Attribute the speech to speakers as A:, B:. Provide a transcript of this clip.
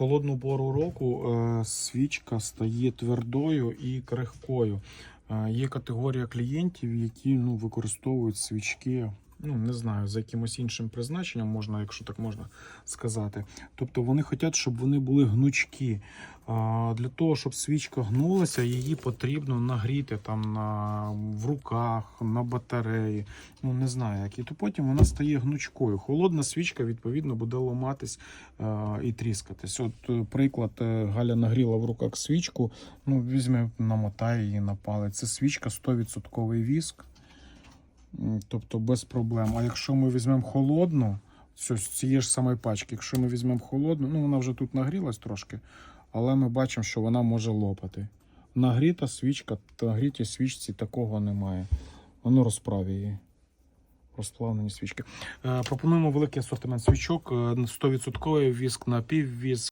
A: холодну пору року е, свічка стає твердою і крихкою. Е, Є категорія клієнтів, які ну, використовують свічки. Ну, не знаю, за якимось іншим призначенням можна, якщо так можна сказати. Тобто вони хочуть, щоб вони були гнучкі. Для того, щоб свічка гнулася, її потрібно нагріти там на, в руках, на батареї. Ну, не знаю, як. І то потім вона стає гнучкою. Холодна свічка, відповідно, буде ламатись і тріскатись. От, е, приклад, е, Галя нагріла в руках свічку. Ну, візьме, намотає її на палець. Це свічка 100% віск. Тобто без проблем. А якщо ми візьмемо холодну, з цієї ж самої пачки, якщо ми візьмемо холодну, ну вона вже тут нагрілась трошки, але ми бачимо, що вона може лопати. Нагріта свічка, нагрітій свічці такого немає. Воно розправі її. Розплавлені свічки. Е, пропонуємо великий асортимент свічок. е, 100% віск, напіввіск,